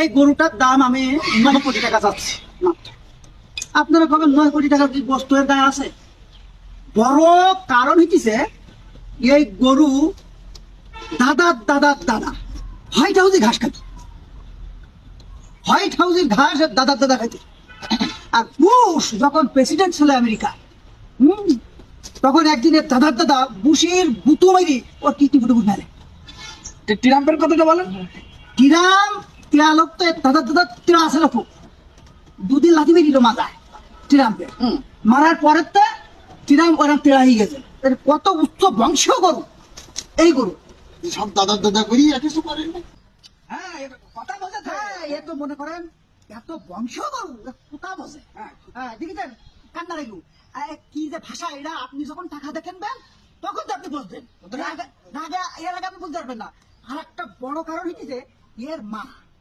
এই গরুটার দাম আমি নয় কোটি টাকা চাচ্ছি আপনারা ভাবেন নয় কোটি টাকার কি বস্তু এর গায়ে আছে? বড় কারণ হইতেছে এই গরু দাদার দাদার দাদা। হোয়াইট হাউসে ঘাস খাইত। হোয়াইট হাউসের ঘাস দাদার দাদা খাইত। আর বুশ যখন প্রেসিডেন্ট ছিল আমেরিকা হম তখন একদিনের দাদার দাদা বুশের বুতো মারি ওর কিটি ফুটে ফেলে ট্রাম্পের কথাটা বলেন। তিরাম তিরা লোক তো দাদা দাদা তিরা আছে লোক দুদিন লাথি বেরিল মাজায় তিরামকে মারার পরের তো তিরাম ওরা তিরা হয়ে গেছে কত উচ্চ বংশ গরু? এই গরু। সব দাদা দাদা করি কিছু করেন হ্যাঁ কথা বলছে হ্যাঁ এ তো মনে করেন এত বংশ গরু এ বসে? হ্যাঁ হ্যাঁ কান্না লাগল কি যে ভাষা এরা আপনি যখন টাকা দেখেন তখন তো আপনি বুঝবেন। এর আগে আপনি বুঝতে পারবেন না। আর একটা বড় কারণ হচ্ছে এর মা